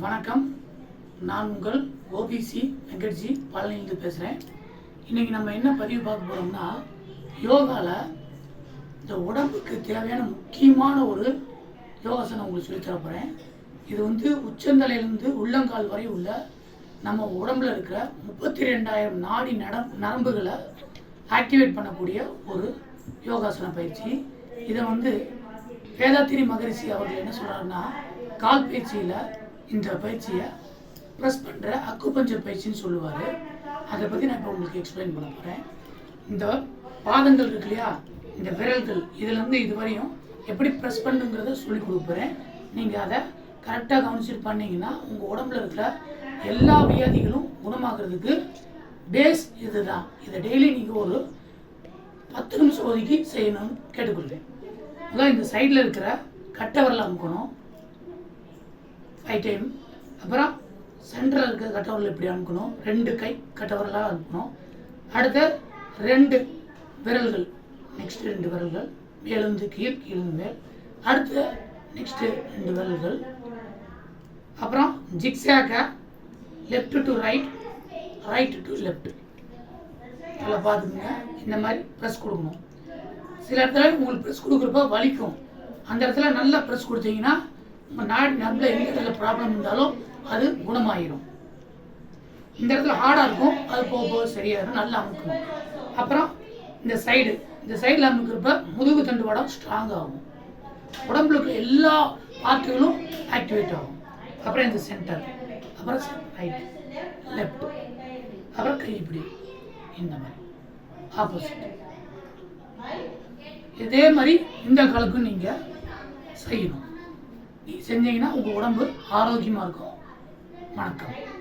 வணக்கம். நான் உங்கள் ஓபிசி வெங்கட்ஜி பழனியிலிருந்து பேசுகிறேன் இன்றைக்கி நம்ம என்ன பதிவு பார்க்க போகிறோம்னா யோகாவில் இந்த உடம்புக்கு தேவையான முக்கியமான ஒரு யோகாசனம் உங்களுக்கு சொல்லி தர போகிறேன் இது வந்து உச்சந்தலையிலேருந்து உள்ளங்கால் வரை உள்ள நம்ம உடம்புல இருக்கிற முப்பத்தி ரெண்டாயிரம் நாடி நட நரம்புகளை ஆக்டிவேட் பண்ணக்கூடிய ஒரு யோகாசன பயிற்சி. இதை வந்து வேதாத்திரி மகரிஷி அவர்கள் என்ன சொல்கிறாருன்னா கால் பயிற்சியில் இந்த பயிற்சியை ப்ரெஸ் பண்ணுற அக்குபஞ்சர் பயிற்சின்னு சொல்லுவார். அதை பற்றி நான் இப்போ உங்களுக்கு எக்ஸ்பிளைன் பண்ண போகிறேன் இந்த பாதங்கள் இருக்கு இல்லையா? இந்த விரல்கள் இதுலேருந்து இது வரையும் எப்படி ப்ரெஸ் பண்ணுங்கிறத சொல்லி கொடுக்குறேன் நீங்கள் அதை கரெக்டாக கவனிச்சுட்டு பண்ணீங்கன்னா உங்கள் உடம்புல இருக்கிற எல்லா வியாதிகளும் குணமாக்குறதுக்கு பேஸ் இதுதான். இதை டெய்லி நீங்கள் ஒரு பத்து நிமிஷம் ஒதுக்கி செய்யணும்னு கேட்டுக்கொள்வேன் அதான் இந்த சைடில் இருக்கிற கட்டை விரல அமுக்கணும். ஃபைவ் டைம் அப்புறம் சென்டரில் இருக்கிற கட்டவரில் இப்படி அமுக்கணும் ரெண்டு கை கட்டவரலாக அமுக்கணும் அடுத்து ரெண்டு விரல்கள். நெக்ஸ்ட்டு ரெண்டு விரல்கள். மேலிருந்து கீழ் கீழிருந்து மேல். அடுத்து நெக்ஸ்ட்டு ரெண்டு விரல்கள். அப்புறம் ஜிக்ஸாக்கை left to right right to left நல்லா பார்த்துக்குங்க. இந்த மாதிரி ப்ரெஸ் கொடுக்கணும். சில இடத்துல உங்களுக்கு ப்ரெஸ் கொடுக்குறப்ப வலிக்கும். அந்த இடத்துல நல்லா ப்ரெஸ் கொடுத்தீங்கன்னா நாடு நரம்பில் எந்த இடத்துல ப்ராப்ளம் இருந்தாலும் அது குணமாயிரும். இந்த இடத்துல ஹார்டாக இருக்கும் அது போக போக சரியாயிரும் நல்லா அமுக்கணும் அப்புறம் இந்த சைடு இந்த சைடில் அமுக்கிறப்ப முதுகு தண்டு வடம் ஸ்ட்ராங் ஆகும். உடம்புல இருக்கிற எல்லா பார்ட்டுகளும் ஆக்டிவேட் ஆகும். அப்புறம் இந்த சென்டர் அப்புறம் ரைட் லெஃப்ட் அப்புறம் கை இப்படி இந்த மாதிரி. ஆப்போசிட் இதே மாதிரி இந்த காலுக்கும் நீங்கள் செய்யணும். செஞ்சீங்கன்னா உங்கள் உடம்பு ஆரோக்கியமாக இருக்கும். வணக்கம்.